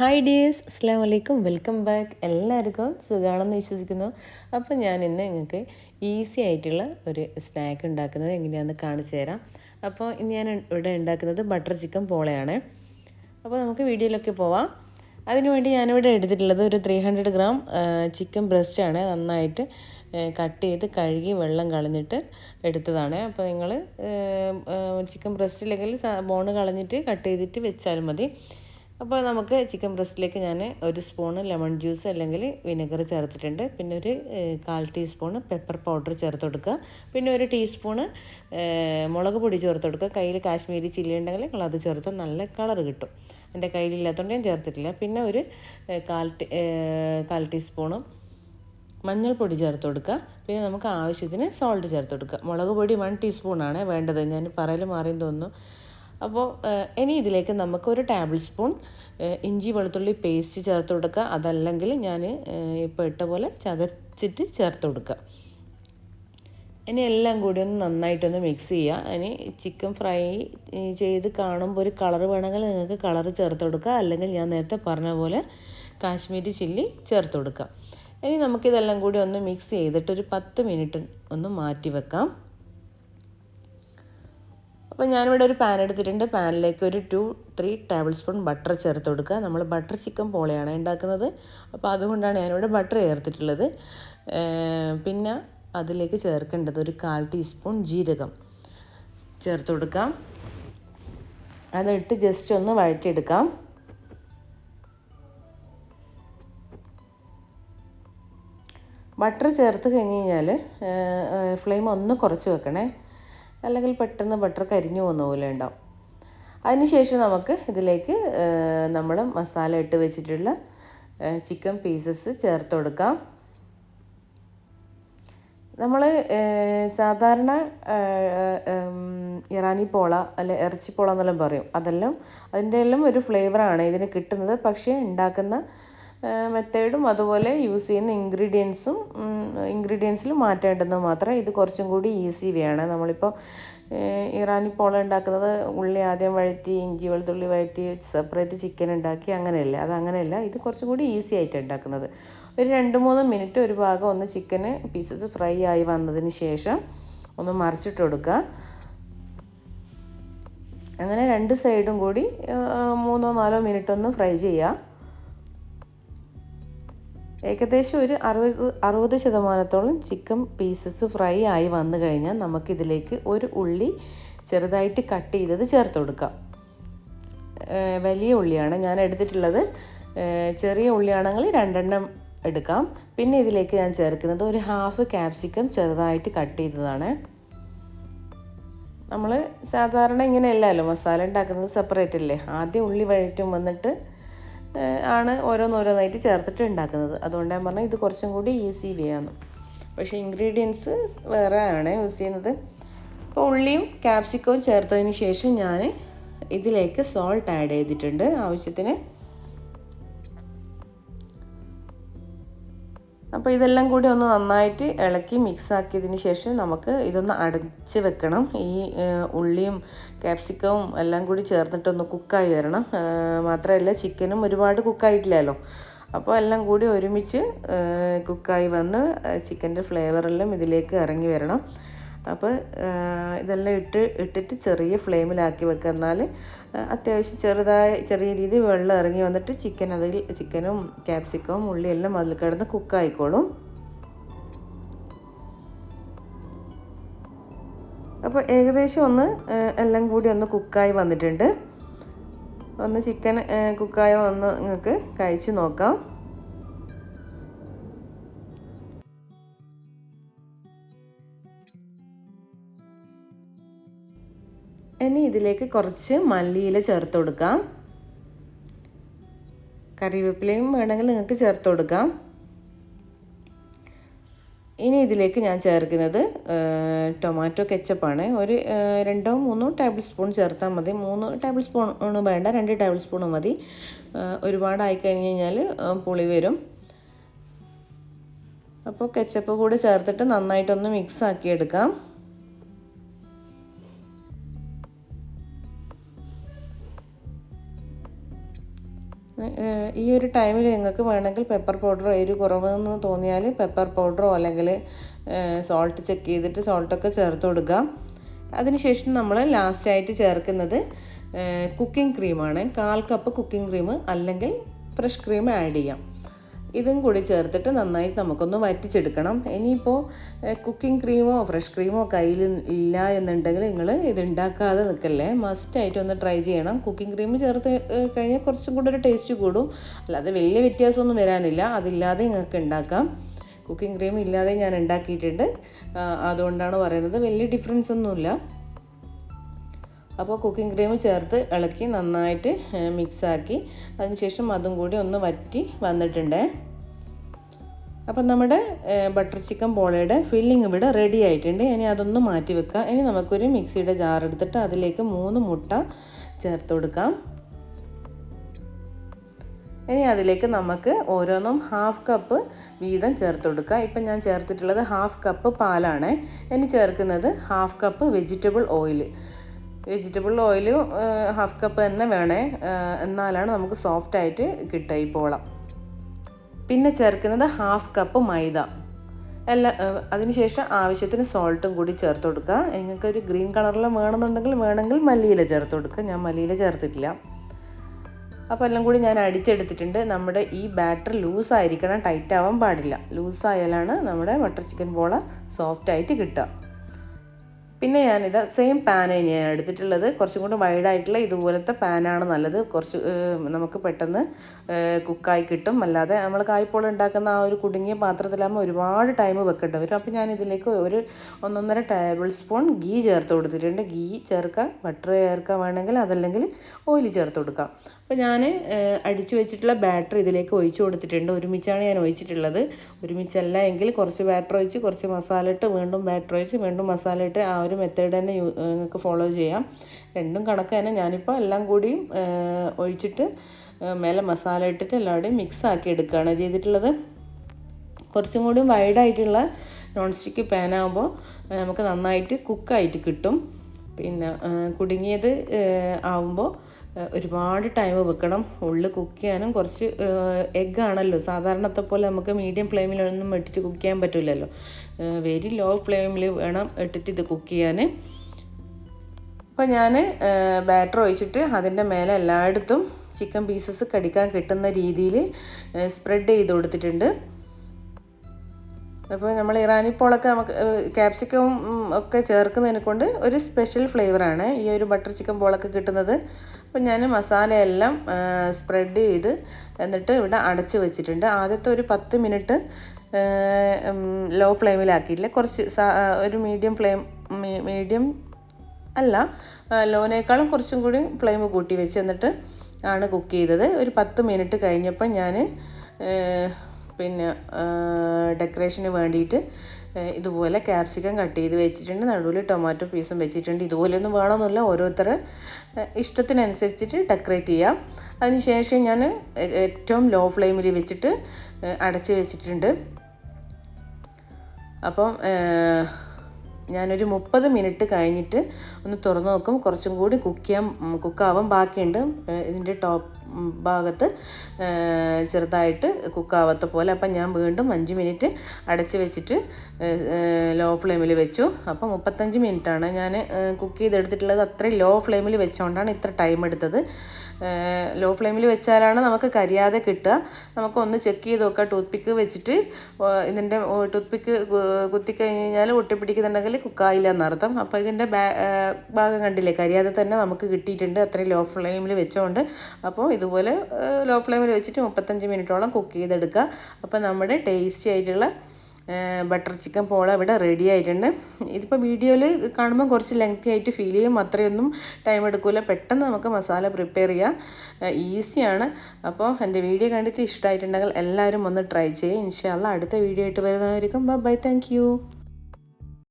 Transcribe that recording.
Hi dears അസ്സാം വലൈക്കും welcome back എല്ലാവർക്കും സുഖമാണെന്ന് വിശ്വസിക്കുന്നു. അപ്പോൾ ഞാൻ ഇന്ന് നിങ്ങൾക്ക് ഈസി ആയിട്ടുള്ള ഒരു സ്നാക്ക് ഉണ്ടാക്കുന്നത് എങ്ങനെയാണെന്ന് കാണിച്ചു തരാം. അപ്പോൾ ഇന്ന് ഞാൻ ഇവിടെ ഉണ്ടാക്കുന്നത് ബട്ടർ ചിക്കൻ പോളയാണ്. അപ്പോൾ നമുക്ക് വീഡിയോയിലൊക്കെ പോവാം. അതിനുവേണ്ടി ഞാനിവിടെ എടുത്തിട്ടുള്ളത് ഒരു ത്രീ ഹൺഡ്രഡ് ഗ്രാം ചിക്കൻ ബ്രസ്റ്റാണ് നന്നായിട്ട് കട്ട് ചെയ്ത് കഴുകി വെള്ളം കളഞ്ഞിട്ട് എടുത്തതാണ്. അപ്പോൾ നിങ്ങൾ ചിക്കൻ ബ്രസ്റ്റ് ഇല്ലെങ്കിൽ ബോണ് കളഞ്ഞിട്ട് കട്ട് ചെയ്തിട്ട് വെച്ചാലും മതി. അപ്പോൾ നമുക്ക് ചിക്കൻ ബ്രസ്റ്റിലേക്ക് ഞാൻ ഒരു സ്പൂണ് ലെമൺ ജ്യൂസ് അല്ലെങ്കിൽ വിനെഗർ ചേർത്തിട്ടുണ്ട്. പിന്നെ ഒരു കാൽ ടീസ്പൂണ് പെപ്പർ പൗഡർ ചേർത്ത് കൊടുക്കുക. പിന്നെ ഒരു ടീസ്പൂണ് മുളക് പൊടി ചേർത്ത് കൊടുക്കുക. കയ്യിൽ കാശ്മീരി ചില്ലി ഉണ്ടെങ്കിൽ നിങ്ങൾ അത് ചേർത്ത് നല്ല കളർ കിട്ടും. എന്റെ കയ്യിലില്ലാത്തതുകൊണ്ട് ഞാൻ ചേർത്തിട്ടില്ല. പിന്നെ ഒരു കാൽ കാൽ ടീസ്പൂണും മഞ്ഞൾപ്പൊടി ചേർത്ത് കൊടുക്കുക. പിന്നെ നമുക്ക് ആവശ്യത്തിന് സോൾട്ട് ചേർത്ത് കൊടുക്കുക. മുളക് പൊടി വൺ ടീസ്പൂണാണ് വേണ്ടത്. ഞാൻ പറയൽ മാറിയെന്ന് തോന്നുന്നു. അപ്പോൾ ഇനി ഇതിലേക്ക് നമുക്ക് ഒരു ടേബിൾ സ്പൂൺ ഇഞ്ചി വെളുത്തുള്ളി പേസ്റ്റ് ചേർത്ത് കൊടുക്കുക. അതല്ലെങ്കിൽ ഞാൻ ഇപ്പോൾ ഇട്ട പോലെ ചതച്ചിട്ട് ചേർത്ത് കൊടുക്കുക. ഇനി എല്ലാം കൂടി ഒന്ന് നന്നായിട്ടൊന്ന് മിക്സ് ചെയ്യുക. ഇനി ചിക്കൻ ഫ്രൈ ചെയ്ത് കാണുമ്പോൾ ഒരു കളർ വേണമെങ്കിൽ നിങ്ങൾക്ക് കളർ ചേർത്ത് കൊടുക്കുക. അല്ലെങ്കിൽ ഞാൻ നേരത്തെ പറഞ്ഞ പോലെ കാശ്മീരി ചില്ലി ചേർത്ത് കൊടുക്കുക. ഇനി നമുക്കിതെല്ലാം കൂടി ഒന്ന് മിക്സ് ചെയ്തിട്ട് ഒരു പത്ത് മിനിറ്റ് ഒന്ന് മാറ്റി വെക്കാം. അപ്പോൾ ഞാനിവിടെ ഒരു പാൻ എടുത്തിട്ടുണ്ട്. പാനിലേക്ക് ഒരു two three tablespoon butter ചേർത്ത് കൊടുക്കുക. നമ്മൾ ബട്ടർ ചിക്കൻ പോളയാണ് ഉണ്ടാക്കുന്നത്. അപ്പോൾ അതുകൊണ്ടാണ് ഞാനിവിടെ ബട്ടർ ചേർത്തിട്ടുള്ളത്. പിന്നെ അതിലേക്ക് ചേർക്കേണ്ടത് ഒരു കാൽ ടീസ്പൂൺ ജീരകം ചേർത്ത് കൊടുക്കാം. അതിട്ട് ജസ്റ്റ് ഒന്ന് വഴറ്റിയെടുക്കാം. ബട്ടർ ചേർത്ത് കഴിഞ്ഞ് കഴിഞ്ഞാൽ ഫ്ലെയിം ഒന്ന് കുറച്ച് വെക്കണേ. അല്ലെങ്കിൽ പെട്ടെന്ന് ബട്ടർ കരിഞ്ഞു പോകുന്ന പോലെ ഉണ്ടാവും. അതിനുശേഷം നമുക്ക് ഇതിലേക്ക് നമ്മൾ മസാല ഇട്ട് വെച്ചിട്ടുള്ള ചിക്കൻ പീസസ് ചേർത്ത് കൊടുക്കാം. നമ്മൾ സാധാരണ ഇറാനി പോള അല്ലെ ഇറച്ചി പോള എന്നെല്ലാം പറയും. അതെല്ലാം അതിന്റെ എല്ലാം ഒരു ഫ്ലേവറാണ് ഇതിന് കിട്ടുന്നത്. പക്ഷേ ഉണ്ടാക്കുന്ന മെത്തേഡും അതുപോലെ യൂസ് ചെയ്യുന്ന ഇൻഗ്രീഡിയൻസും ഇൻഗ്രീഡിയൻസിൽ മാറ്റേണ്ടത് മാത്രം ഇത് കുറച്ചും കൂടി ഈസി വേണം നമ്മളിപ്പോൾ ഇറാനി പോള ഉണ്ടാക്കുന്നത് ഉള്ളി ആദ്യം വഴറ്റി ഇഞ്ചി വെളുത്തുള്ളി വഴറ്റി സെപ്പറേറ്റ് ചിക്കൻ ഉണ്ടാക്കി അങ്ങനെയല്ല. അത് അങ്ങനെയല്ല ഇത് കുറച്ചും കൂടി ഈസി ആയിട്ട് ഉണ്ടാക്കുന്നത്. ഒരു രണ്ട് മൂന്ന് മിനിറ്റ് ഒരു ഭാഗം ഒന്ന് ചിക്കന് പീസസ് ഫ്രൈ ആയി വന്നതിന് ശേഷം ഒന്ന് മറിച്ചിട്ട് കൊടുക്കുക. അങ്ങനെ രണ്ട് സൈഡും കൂടി മൂന്നോ നാലോ മിനിറ്റ് ഒന്ന് ഫ്രൈ ചെയ്യുക. ഏകദേശം ഒരു അറുപത് അറുപത് ശതമാനത്തോളം ചിക്കൻ പീസസ് ഫ്രൈ ആയി വന്നു കഴിഞ്ഞാൽ നമുക്കിതിലേക്ക് ഒരു ഉള്ളി ചെറുതായിട്ട് കട്ട് ചെയ്തത് ചേർത്ത് കൊടുക്കാം. വലിയ ഉള്ളിയാണ് ഞാൻ എടുത്തിട്ടുള്ളത്. ചെറിയ ഉള്ളിയാണെങ്കിൽ രണ്ടെണ്ണം എടുക്കാം. പിന്നെ ഇതിലേക്ക് ഞാൻ ചേർക്കുന്നത് ഒരു ഹാഫ് ക്യാപ്സിക്കം ചെറുതായിട്ട് കട്ട് ചെയ്തതാണ്. നമ്മൾ സാധാരണ ഇങ്ങനെയല്ലല്ലോ മസാല ഉണ്ടാക്കുന്നത് സെപ്പറേറ്റ് അല്ലേ? ആദ്യം ഉള്ളി വഴറ്റും വന്നിട്ട് ആണ് ഓരോന്നോരോന്നായിട്ട് ചേർത്തിട്ട് ഉണ്ടാക്കുന്നത്. അതുകൊണ്ട് ഞാൻ പറഞ്ഞാൽ ഇത് കുറച്ചും കൂടി ഈസി വേ ആണ്. പക്ഷേ ഇൻഗ്രീഡിയൻസ് വേറെ ആണ് യൂസ് ചെയ്യുന്നത്. അപ്പോൾ ഉള്ളിയും ക്യാപ്സിക്കവും ചേർത്തതിന് ശേഷം ഞാൻ ഇതിലേക്ക് സോൾട്ട് ആഡ് ചെയ്തിട്ടുണ്ട്. ആവശ്യത്തിന് അപ്പോൾ ഇതെല്ലാം കൂടി ഒന്ന് നന്നായിട്ട് ഇളക്കി മിക്സ് ആക്കിയതിന് ശേഷം നമുക്ക് ഇതൊന്ന് അടച്ച് വെക്കണം. ഈ ഉള്ളിയും ക്യാപ്സിക്കവും എല്ലാം കൂടി ചേർന്നിട്ടൊന്ന് കുക്കായി വരണം. മാത്രമല്ല ചിക്കനും ഒരുപാട് കുക്കായിട്ടില്ലല്ലോ അപ്പോൾ എല്ലാം കൂടി ഒരുമിച്ച് കുക്കായി വന്ന് ചിക്കന്റെ ഫ്ലേവറെല്ലാം ഇതിലേക്ക് ഇറങ്ങി വരണം. അപ്പോൾ ഇതെല്ലാം ഇട്ട് ഇട്ടിട്ട് ചെറിയ ഫ്ലെയിമിലാക്കി വെക്കുക. എന്നാൽ അത്യാവശ്യം ചെറുതായ ചെറിയ രീതിയിൽ വെള്ളം ഇറങ്ങി വന്നിട്ട് ചിക്കൻ അതിൽ ചിക്കനും ക്യാപ്സിക്കവും ഉള്ളിയെല്ലാം അതിൽ കിടന്ന് കുക്കായിക്കോളും അപ്പോൾ ഏകദേശം ഒന്ന് എല്ലാം കൂടി ഒന്ന് കുക്കായി വന്നിട്ടുണ്ട്. ഒന്ന് ചിക്കൻ കുക്കായോ ഒന്ന് നിങ്ങൾക്ക് കഴിച്ച് നോക്കാം. ഇനി ഇതിലേക്ക് കുറച്ച് മല്ലിയില ചേർത്ത് കൊടുക്കാം. കറിവേപ്പിലയും വേണമെങ്കിൽ നിങ്ങൾക്ക് ചേർത്ത് കൊടുക്കാം. ഇനി ഇതിലേക്ക് ഞാൻ ചേർക്കുന്നത് ടൊമാറ്റോ കെച്ചപ്പാണ്. ഒരു രണ്ടോ മൂന്നോ ടേബിൾ സ്പൂൺ ചേർത്താൽ മതി. മൂന്ന് ടേബിൾ സ്പൂൺ വേണ്ട രണ്ട് ടേബിൾ സ്പൂൺ മതി. ഒരുപാടായി കഴിഞ്ഞ് കഴിഞ്ഞാൽ പുളി വരും. അപ്പോൾ കെച്ചപ്പ് കൂടി ചേർത്തിട്ട് നന്നായിട്ടൊന്ന് മിക്സ് ആക്കി ഈ ഒരു ടൈമിൽ നിങ്ങൾക്ക് വേണമെങ്കിൽ പെപ്പർ പൗഡർ എരിവ് കുറവെന്ന് തോന്നിയാൽ പെപ്പർ പൗഡറോ അല്ലെങ്കിൽ സോൾട്ട് ചെക്ക് ചെയ്തിട്ട് സോൾട്ടൊക്കെ ചേർത്ത് കൊടുക്കുക. അതിനുശേഷം നമ്മൾ ലാസ്റ്റായിട്ട് ചേർക്കുന്നത് കുക്കിംഗ് ക്രീമാണ് കാൽ കപ്പ് കുക്കിംഗ് ക്രീം അല്ലെങ്കിൽ ഫ്രഷ് ക്രീം ആഡ് ചെയ്യാം. ഇതും കൂടി ചേർത്തിട്ട് നന്നായി നമുക്കൊന്ന് വറ്റിച്ചെടുക്കണം. ഇനിയിപ്പോൾ കുക്കിംഗ് ക്രീമോ ഫ്രഷ് ക്രീമോ കയ്യിൽ ഇല്ല എന്നുണ്ടെങ്കിൽ നിങ്ങൾ ഇത് ഉണ്ടാക്കാതെ നിൽക്കല്ലേ മസ്റ്റായിട്ട് ഒന്ന് ട്രൈ ചെയ്യണം. കുക്കിംഗ് ക്രീം ചേർത്ത് കഴിഞ്ഞാൽ കുറച്ചും കൂടി ഒരു ടേസ്റ്റ് കൂടും. അല്ലാതെ വലിയ വ്യത്യാസമൊന്നും വരാനില്ല. അതില്ലാതെ നിങ്ങൾക്ക് ഉണ്ടാക്കാം കുക്കിംഗ് ക്രീം ഇല്ലാതെ ഞാൻ ഉണ്ടാക്കിയിട്ടുണ്ട് അതുകൊണ്ടാണ് പറയുന്നത്. വലിയ ഡിഫറൻസ് ഒന്നുമില്ല. അപ്പോൾ കുക്കിംഗ് ക്രീം ചേർത്ത് ഇളക്കി നന്നായിട്ട് മിക്സാക്കി അതിനുശേഷം അതും കൂടി ഒന്ന് വറ്റി വന്നിട്ടുണ്ട്. അപ്പം നമ്മുടെ ബട്ടർ ചിക്കൻ പോളയുടെ ഫില്ലിംഗ് ഇവിടെ റെഡി ആയിട്ടുണ്ട്. ഇനി അതൊന്ന് മാറ്റി വെക്കാം. ഇനി നമുക്കൊരു മിക്സിയുടെ ജാർ എടുത്തിട്ട് അതിലേക്ക് മൂന്ന് മുട്ട ചേർത്ത് കൊടുക്കാം. ഇനി അതിലേക്ക് നമുക്ക് ഓരോന്നും ഹാഫ് കപ്പ് വീതം ചേർത്ത് കൊടുക്കുക ഇപ്പം ഞാൻ ചേർത്തിട്ടുള്ളത് ഹാഫ് കപ്പ് പാലാണ്. ഇനി ചേർക്കുന്നത് half cup vegetable oil vegetable oil half cup തന്നെ വേണേ. എന്നാലാണ് നമുക്ക് സോഫ്റ്റ് ആയിട്ട് ഈ പോളം. പിന്നെ ചേർക്കുന്നത് ഹാഫ് കപ്പ് മൈദ. എല്ലാ അതിനുശേഷം ആവശ്യത്തിന് സോൾട്ടും കൂടി ചേർത്ത് കൊടുക്കുക. നിങ്ങൾക്ക് ഒരു ഗ്രീൻ കളറിൽ വേണമെന്നുണ്ടെങ്കിൽ വേണമെങ്കിൽ മല്ലിയില ചേർത്ത് കൊടുക്കുക. ഞാൻ മല്ലിയില ചേർത്തിട്ടില്ല. അപ്പോൾ എല്ലാം കൂടി ഞാൻ അടിച്ചെടുത്തിട്ടുണ്ട്. നമ്മുടെ ഈ ബാറ്റർ ലൂസ് ആയിരിക്കണം ടൈറ്റ് ആവാൻ പാടില്ല. ലൂസ് ആയാലാണ് നമ്മുടെ ബട്ടർ ചിക്കൻ ബോള സോഫ്റ്റ് ആയിട്ട് കിട്ടുക. പിന്നെ ഞാനിത് സെയിം പാൻ തന്നെയാണ് എടുത്തിട്ടുള്ളത്. കുറച്ചും കൂടി വൈഡായിട്ടുള്ള ഇതുപോലത്തെ പാനാണ് നല്ലത്. കുറച്ച് നമുക്ക് പെട്ടെന്ന് കുക്കായി കിട്ടും. അല്ലാതെ നമ്മൾ കായ്പോള ഉണ്ടാക്കുന്ന ആ ഒരു കുടുങ്ങിയ പാത്രത്തിലാകുമ്പോൾ ഒരുപാട് ടൈം വെക്കേണ്ടി വരും. അപ്പോൾ ഞാൻ ഇതിലേക്ക് ഒരു ഒന്നൊന്നര ടേബിൾ സ്പൂൺ ഗീ ചേർത്ത് കൊടുത്തിട്ടുണ്ട്. ഗീ ചേർക്കാം. ബട്ടർ ചേർക്കാൻ വേണമെങ്കിൽ അതല്ലെങ്കിൽ ഓയിൽ ചേർത്ത് കൊടുക്കാം. അപ്പോൾ ഞാൻ അടിച്ചു വെച്ചിട്ടുള്ള ബാറ്റർ ഇതിലേക്ക് ഒഴിച്ചു കൊടുത്തിട്ടുണ്ട്. ഒരുമിച്ചാണ് ഞാൻ ഒഴിച്ചിട്ടുള്ളത്. ഒരുമിച്ചല്ല എങ്കിൽ കുറച്ച് ബാറ്റർ ഒഴിച്ച് കുറച്ച് മസാല ഇട്ട് വീണ്ടും ബാറ്റർ ഒഴിച്ച് വീണ്ടും മസാല ഇട്ട് ആ ഒരു മെത്തേഡ് തന്നെ നിങ്ങൾക്ക് ഫോളോ ചെയ്യാം. രണ്ടും കണക്ക് തന്നെ ഞാനിപ്പോൾ എല്ലാം കൂടിയും ഒഴിച്ചിട്ട് മേലെ മസാല ഇട്ടിട്ട് എല്ലാവരുടെയും മിക്സ് ആക്കി എടുക്കുകയാണ് ചെയ്തിട്ടുള്ളത്. കുറച്ചും കൂടി വൈഡായിട്ടുള്ള നോൺ സ്റ്റിക്ക് പാനാകുമ്പോൾ നമുക്ക് നന്നായിട്ട് കുക്കായിട്ട് കിട്ടും. പിന്നെ കുടുങ്ങിയത് ആവുമ്പോൾ ഒരുപാട് ടൈം വെക്കണം. ഉള്ളിൽ കുക്ക് ചെയ്യാനും കുറച്ച് എഗ്ഗ് ആണല്ലോ. സാധാരണത്തെ പോലെ നമുക്ക് മീഡിയം ഫ്ലെയിമിലൊന്നും ഇട്ടിട്ട് കുക്ക് ചെയ്യാൻ പറ്റില്ലല്ലോ വെരി ലോ ഫ്ലെയിമിൽ വേണം ഇട്ടിട്ട് ഇത് കുക്ക് ചെയ്യാൻ അപ്പോൾ ഞാൻ ബാറ്റർ ഒഴിച്ചിട്ട് അതിന്റെ മേലെ എല്ലായിടത്തും ചിക്കൻ പീസസ് കടിക്കാൻ കിട്ടുന്ന രീതിയിൽ സ്പ്രെഡ് ചെയ്ത് കൊടുത്തിട്ടുണ്ട്. അപ്പോൾ നമ്മൾ ഇറാനി പോളൊക്കെ നമുക്ക് ക്യാപ്സിക്കം ഒക്കെ ചേർക്കുന്നതിനെ കൊണ്ട് ഒരു സ്പെഷ്യൽ ഫ്ലേവറാണ് ഈ ഒരു ബട്ടർ ചിക്കൻ പോളൊക്കെ കിട്ടുന്നത്. അപ്പോൾ ഞാൻ മസാലയെല്ലാം സ്പ്രെഡ് ചെയ്ത് എന്നിട്ട് ഇവിടെ അടച്ച് വെച്ചിട്ടുണ്ട്. ആദ്യത്തെ ഒരു പത്ത് മിനിറ്റ് ലോ ഫ്ലെയിമിലാക്കിയില്ല കുറച്ച് ഒരു മീഡിയം ഫ്ലെയിം മീഡിയം അല്ല ലോനേക്കാളും കുറച്ചും കൂടി ഫ്ലെയിം കൂട്ടി വെച്ച് എന്നിട്ട് ആണ് കുക്ക് ചെയ്തത്. ഒരു പത്ത് മിനിറ്റ് കഴിഞ്ഞപ്പോൾ ഞാൻ പിന്നെ ഡെക്കറേഷന് വേണ്ടിയിട്ട് ഇതുപോലെ ക്യാപ്സിക്കം കട്ട് ചെയ്ത് വെച്ചിട്ടുണ്ട്. നടുവിൽ ടൊമാറ്റോ പീസും വെച്ചിട്ടുണ്ട്. ഇതുപോലെയൊന്നും വേണമെന്നില്ല. ഓരോരുത്തരുടെ ഏഹ് ഇഷ്ടത്തിനനുസരിച്ചിട്ട് ഡെക്കറേറ്റ് ചെയ്യാം. അതിനുശേഷം ഞാൻ ഏറ്റവും ലോ ഫ്ലെയിമിൽ വെച്ചിട്ട് അടച്ച് വെച്ചിട്ടുണ്ട്. അപ്പം ഞാനൊരു മുപ്പത് മിനിറ്റ് കഴിഞ്ഞിട്ട് ഒന്ന് തുറന്ന് നോക്കും. കുറച്ചും കൂടി കുക്ക് ചെയ്യാൻ കുക്കാവാൻ ബാക്കിയുണ്ട്. ഇതിന്റെ ടോപ്പ് ഭാഗത്ത് ചെറുതായിട്ട് കുക്കാവാത്ത പോലെ. അപ്പം ഞാൻ വീണ്ടും അഞ്ച് മിനിറ്റ് അടച്ച് വെച്ചിട്ട് ലോ ഫ്ലെയിമിൽ വെച്ചു. അപ്പോൾ മുപ്പത്തഞ്ച് മിനിറ്റാണ്. ഞാൻ കുക്ക് ചെയ്തെടുത്തിട്ടുള്ളത് അത്രയും ലോ ഫ്ലെയിമിൽ വെച്ചുകൊണ്ടാണ് ഇത്ര ടൈം എടുത്തത് ലോ ഫ്ലെയിമിൽ വെച്ചാലാണ് നമുക്ക് കരിയാതെ കിട്ടുക. നമുക്ക് ഒന്ന് ചെക്ക് ചെയ്ത് നോക്കുക. ടൂത്ത് പിക്ക് വെച്ചിട്ട് ഇതിന്റെ ടൂത്ത് പിക്ക് കുത്തിക്കഴിഞ്ഞ് കഴിഞ്ഞാൽ ഒട്ടിപ്പിടിക്കുന്നുണ്ടെങ്കിൽ കുക്കായില്ല എന്നർത്ഥം. അപ്പോൾ ഇതിന്റെ ഭാഗം കണ്ടില്ലേ? കരിയാതെ തന്നെ നമുക്ക് കിട്ടിയിട്ടുണ്ട്. അത്രയും ലോ ഫ്ലെയിമിൽ വെച്ചുകൊണ്ട് അപ്പോൾ ഇതുപോലെ ലോ ഫ്ലെയിമിൽ വെച്ചിട്ട് മുപ്പത്തഞ്ച് മിനിറ്റോളം കുക്ക് ചെയ്തെടുക്കുക. അപ്പോൾ നമ്മുടെ ടേസ്റ്റി ആയിട്ടുള്ള ബട്ടർ ചിക്കൻ പോള ഇവിടെ റെഡി ആയിട്ടുണ്ട്. ഇതിപ്പോൾ വീഡിയോയിൽ കാണുമ്പോൾ കുറച്ച് ലെങ്തി ആയിട്ട് ഫീൽ ചെയ്യും. അത്രയൊന്നും ടൈം എടുക്കില്ല പെട്ടെന്ന് നമുക്ക് മസാല പ്രിപ്പയർ ചെയ്യാം. ഈസിയാണ് അപ്പോൾ എന്റെ വീഡിയോ കണ്ടിട്ട് ഇഷ്ടമായിട്ടുണ്ടെങ്കിൽ എല്ലാവരും ഒന്ന് ട്രൈ ചെയ്യും. ഇൻഷാല്ല അടുത്ത വീഡിയോ ആയിട്ട് വരുന്നതായിരിക്കും ബൈ താങ്ക്